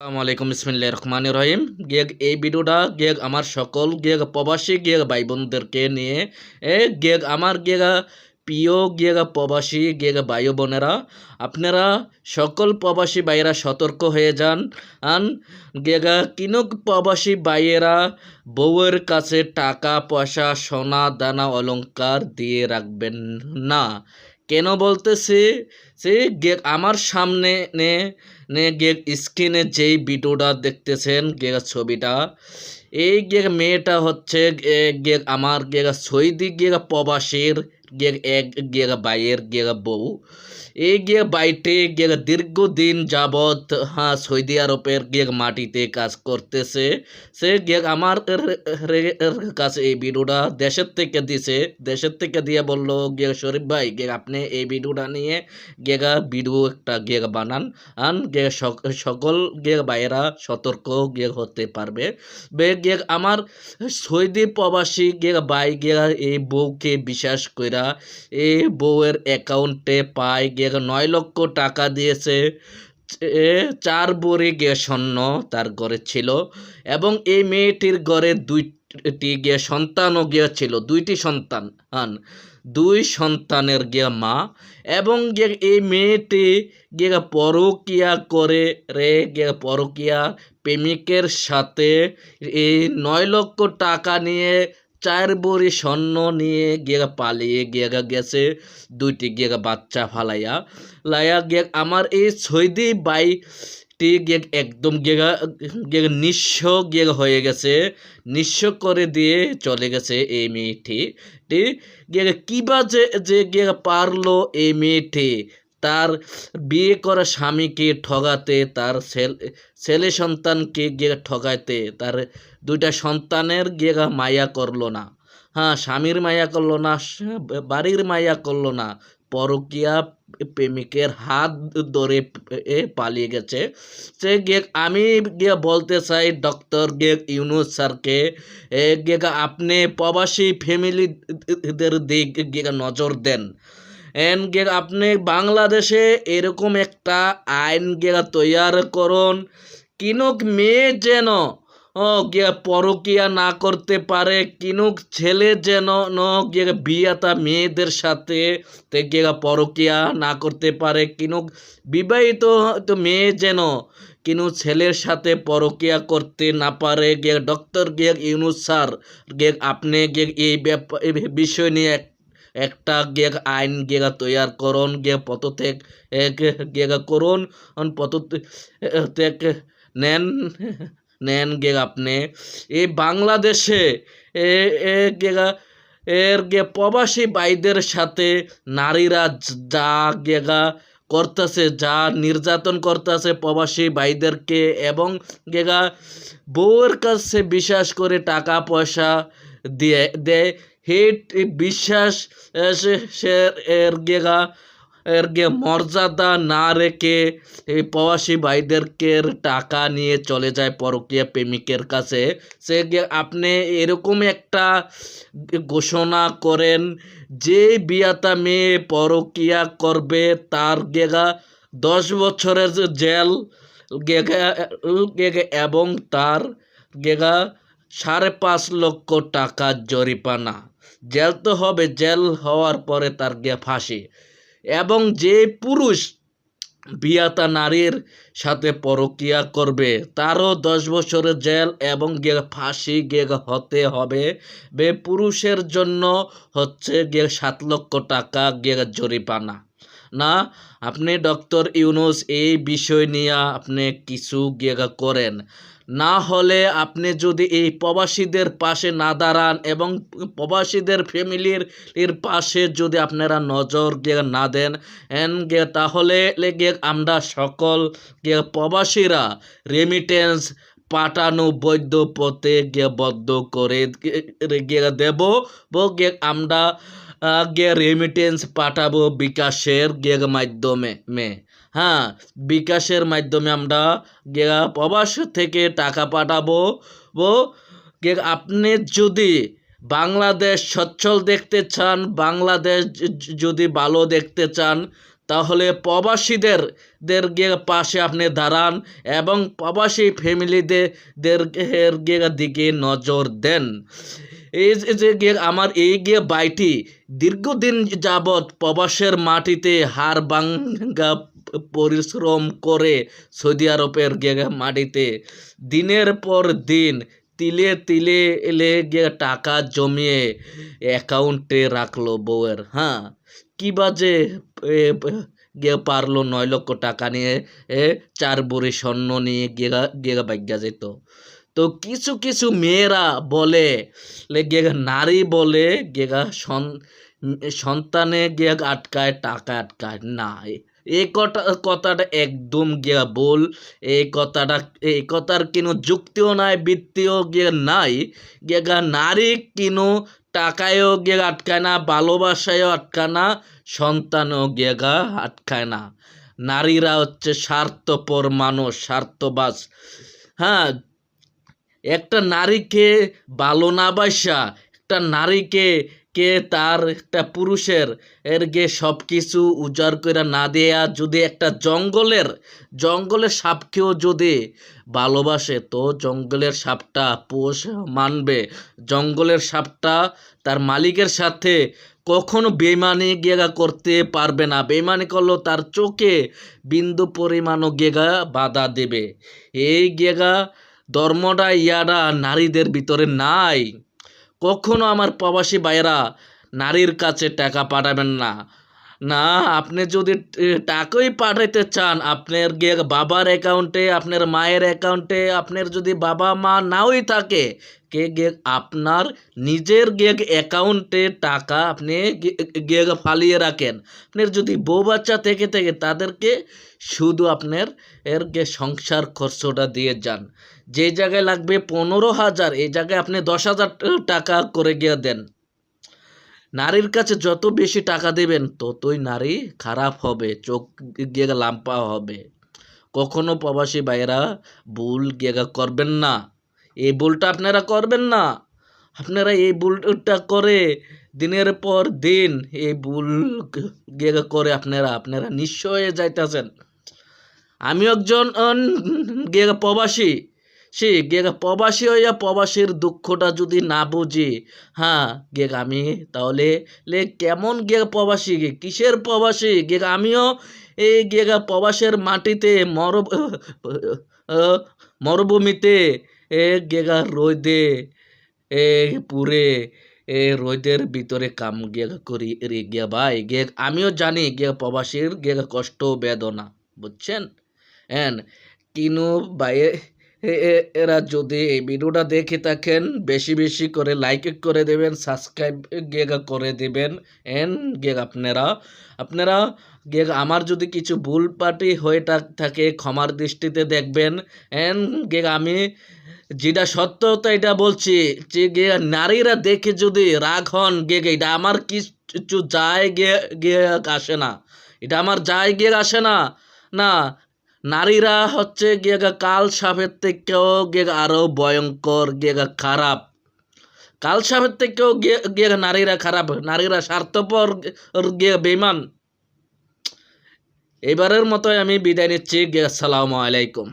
আসসালামু আলাইকুম, বিসমিল্লাহির রহমানির রহিম। গেগ, এই ভিডিওটা গেগ আমার সকল গেগ প্রবাসী, গেগ ভাই বোনদেরকে নিয়ে, এ গেগ আমার গেগা প্রিয়, গেগা প্রবাসী, গেগা ভাই বোনেরা আপনারা সকল প্রবাসী ভাইয়েরা সতর্ক হয়ে যান। আন গেগা কিনুক প্রবাসী ভাইয়েরা, বউয়ের কাছে টাকা, পয়সা, সোনা, দানা, অলংকার দিয়ে রাখবেন না। কেন বলতেছি? সে আমার সামনে নে নে গেক স্ক্রিনে যেই ভিডিওটা দেখতেছেন গে ছবিটা, এই গে মেয়েটা হচ্ছে গেক আমার গে সৈদি গেগা প্রবাসীর গে, এক গে বাইয়ের গে বউ। এই গে বাইটে গে দীর্ঘদিন যাবৎ হ্যাঁ সৌদি আরবের গে মাটিতে কাজ করতেছে। সে গে আমার কাছে এই ভিডিওটা দেশের থেকে দিছে। দেশের থেকে দিয়ে বলল গে শরীফ ভাই গে আপনি এই ভিডিওটা নিয়ে গেগা ভিডিও একটা গেগ বানান। আন গে সক- সকল গে ভাইয়েরা সতর্ক গে হতে পারবে। বে গে আমার সৌদি প্রবাসী গে ভাই গে এই বউকে বিশ্বাস কইরা এই বউয়ের অ্যাকাউন্টে পায় গে নয় লক্ষ টাকা দিয়েছে। চার বড়ি গে স্বর্ণ তার ঘরে ছিল এবং এই মেয়েটির ঘরে দুইটি গে সন্তানও গিয়ে ছিল, দুইটি সন্তান। দুই সন্তানের গিয়া মা এবং এই মেয়েটি গিয়ে পরকিয়া করে রে গে পরকিয়া প্রেমিকের সাথে এই নয় লক্ষ টাকা নিয়ে চার বড়ি স্বর্ণ নিয়ে গিয়ে পালিয়ে গিয়ে গেছে, দুইটি গিয়ে বাচ্চা ফালাইয়া লাইয়া গিয়ে আমার এই সৈদি বাই টি গিয়ে একদম গেগা গিয়ে নিঃস্ব গিয়ে হয়ে গেছে, নিঃস্ব করে দিয়ে চলে গেছে এই মেয়েটি। টি গিয়ে কিবা যে যে গিয়ে পারল এই মেয়েটি তার বিয়ে করা স্বামীকে ঠগাতে, তার ছেলে সন্তানকে গিয়ে ঠগাইতে, তার দুইটা সন্তানের গিয়ে মায়া করল না। হ্যাঁ স্বামীর মায়া করল না, বাড়ির মায়া করল না। পরকিয়া প্রেমিকের হাত ধরে পালিয়ে গেছে। সে গিয়ে, আমি গিয়ে বলতে চাই, ডক্টর গে ইউনুস স্যারকে গিয়ে আপনি প্রবাসী ফ্যামিলিদের দিক গিয়ে নজর দেন। এন গে আপনি বাংলাদেশে এরকম একটা আইন গিয়ে তৈয়ার করুন। কিনুক মেয়ে যেন পরকিয়া না করতে পারে, কিনুক ছেলে যেন বিয়াতা মেয়েদের সাথে পরকিয়া না করতে পারে, কিনুক বিবাহিত তো মেয়ে যেন কিনু ছেলের সাথে পরকিয়া করতে না পারে গিয়ে ডক্টর গিয়ে ইউনুস স্যার আপনি গিয়ে এই ব্যাপার বিষয় নিয়ে একটা গিয়ে আইন গিয়ে তৈয়ার করুন গিয়ে পদত্যাগ এক গিয়ে করুন পদত্যাগ নেন নেন গে আপনি। এই বাংলাদেশে, এ গেগা, এর গে প্রবাসী বাইদের সাথে নারীরা যা গেগা করতেছে, যা নির্যাতন করতেছে প্রবাসী ভাইদেরকে এবং গেগা বউয়ের কাছে বিশ্বাস করে টাকা পয়সা দিয়ে, দেয় হেট বিশ্বাস এ, সে- সে এর গেগা এর গে মর্যাদা না রেখে এই প্রবাসী ভাইদেরকে টাকা নিয়ে চলে যায় পরকীয়া প্রেমিকের কাছে। সে আপনি এরকম একটা ঘোষণা করেন যে বিয়াতা মেয়ে পরকিয়া করবে তার গেগা দশ বছরের জেল গেগে এবং তার গেগা সাড়ে পাঁচ লক্ষ টাকা জরিপানা জেল তো হবে, জেল হওয়ার পরে তার গে ফাঁসি। এবং যে পুরুষ বিয়াতা নারীর সাথে পরকিয়া করবে, তারও দশ বছরের জেল এবং গিয়ে ফাঁসি গিয়ে হতে হবে। বে পুরুষের জন্য হচ্ছে গিয়ে সাত লক্ষ টাকা গিয়ে জরিপানা না, আপনি ডক্টর ইউনুস, এই বিষয় নিয়ে আপনি কিছু গিয়ে করেন। না হলে আপনি যদি এই প্রবাসীদের পাশে না দাঁড়ান এবং প্রবাসীদের ফ্যামিলির এর পাশে যদি আপনারা নজর গিয়ে না দেন, এন গে, তাহলে লেগে আমরা সকল গিয়ে প্রবাসীরা রেমিটেন্স পাঠানো বৈধ পথে গিয়ে বদ্ধ করে গিয়ে- গিয়ে দেব। আমরা আহ, গিয়ে রেমিটেন্স পাঠাবো বিকাশের গিয়ে মাধ্যমে মে। হ্যাঁ বিকাশের মাধ্যমে আমরা গিয়ে প্রবাস থেকে টাকা পাঠাবো। ও আপনি যদি বাংলাদেশ সচ্ছল দেখতে চান বাংলাদেশ যদি ভালো দেখতে চান তাহলে প্রবাসীদের দের পাশে আপনি দাঁড়ান এবং প্রবাসী ফ্যামিলিদের দের দিকে নজর দেন। এই যে- গিয়ে আমার এই গিয়ে বাইটি দীর্ঘদিন যাবৎ প্রবাসের মাটিতে হার ভাঙ্গা পরিশ্রম করে সৌদি আরবের মাটিতে দিনের পর দিন তিলে তিলে এলে গিয়ে টাকা জমিয়ে অ্যাকাউন্টে রাখল বউয়ের হ্যাঁ? কী বাজে গিয়ে পারল নয় লক্ষ টাকা নিয়ে, এ, চার বড়ি স্বর্ণ নিয়ে গিয়ে গিয়ে বাইগা যেত। তো কিছু কিছু মেয়েরা বলে গিয়ে নারী বলে গেগা সন্তানে গিয়ে আটকায়, টাকা আটকায়। না এই কথা কথাটা একদম গিয়া বল এই কথাটা এই কথার কোনো যুক্তিও নাই বৃত্তিও গিয়ে নাই। গেগা নারী কিনো টাকায়ও গিয়ে আটকায় না, ভালোবাসায়ও আটকায় না, সন্তানও গেগা আটকায় না। নারীরা হচ্ছে স্বার্থপর মানুষ স্বার্থবাস হ্যাঁ একটা নারীকে ভালো না বাসা, একটা নারীকে কে তার একটা পুরুষের এর গে সব কিছু উজাড় করে না দেয়া যদি একটা জঙ্গলের জঙ্গলের সাপকেও যদি ভালোবাসে, তো জঙ্গলের সাপটা পোষ মানবে। জঙ্গলের সাপটা তার মালিকের সাথে কখনো বেমানি গেগা করতে পারবে না। বেমানি করলেও তার চোখে বিন্দু পরিমাণও গেগা বাধা দেবে। এই গেগা ধর্মটা ইয়ারা নারীদের ভিতরে নাই। কখনো আমার প্রবাসী ভাইয়েরা নারীর কাছে টাকা পাঠাবেন না। না, আপনি যদি টাকাই পাঠাইতে চান, আপনার গিয়ে বাবার অ্যাকাউন্টে, আপনার মায়ের অ্যাকাউন্টে, আপনার যদি বাবা মা নাওই থাকে, কে গিয়ে আপনার নিজের গিয়ে অ্যাকাউন্টে টাকা আপনি গে- গিয়ে ফালিয়ে রাখেন। আপনার যদি বউ বাচ্চা থেকে থেকে তাদেরকে শুধু আপনার এর গে, সংসার খরচটা দিয়ে যান। যে জায়গায় লাগবে পনেরো হাজার, এই জায়গায় আপনি দশ হাজার টাকা করে গিয়ে দেন। নারীর কাছে যত বেশি টাকা দেবেন, ততই নারী খারাপ হবে, চোখ গিয়ে লাম্পা হবে। কখনো প্রবাসী ভাইয়েরা ভুল গিয়ে করবেন না। এই ভুলটা আপনারা করবেন না। আপনারা এই ভুলটা করে দিনের পর দিন এই ভুল গিয়ে করে আপনারা আপনারা নিঃস্ব হয়ে যাইতেছেন। আমি একজন গিয়ে প্রবাসী। সে গিয়ে প্রবাসী হইয়া প্রবাসীর দুঃখটা যদি না বুঝি হ্যাঁ গিয়ে আমি, তাহলে লে কেমন গিয়ে প্রবাসী গে? কিসের প্রবাসী? গিয়ে আমিও এই গিয়ে প্রবাসের মাটিতে মর মরুভূমিতে, এ, গেগা রোদে, এ, পুরে, এ, রোদের ভিতরে কাম গিয়ে করি রে গিয়া ভাই গিয়ে আমিও জানি গিয়ে প্রবাসীর গিয়ে কষ্ট, বেদনা, বুঝছেন? হ্যাঁ কিনু বাইরে এরা যদি এই ভিডিওটা দেখে থাকেন, বেশি বেশি করে লাইক করে দেবেন সাবস্ক্রাইব গেগা করে দেবেন এন গেগ আপনারা আপনারা গেগ আমার যদি কিছু ভুল পাটি হয়ে থাকে ক্ষমার দৃষ্টিতে দেখবেন এন গেগ আমি যেটা সত্য তো এটা বলছি, যে গে নারীরা দেখে যদি রাগ হন গে গে এটা আমার কিছু যায় গে গে আসে না, এটা আমার যায় গে আসে না না নারীরা হচ্ছে গেগা কাল সাপের থেকেও গেগা আরও আরও ভয়ঙ্কর গেগা খারাপ। কাল সাপের থেকেও গেগা নারীরা খারাপ, নারীরা স্বার্থপর গে বেমান এবারের মতোই আমি বিদায় নিচ্ছি গে আসসালামু আলাইকুম।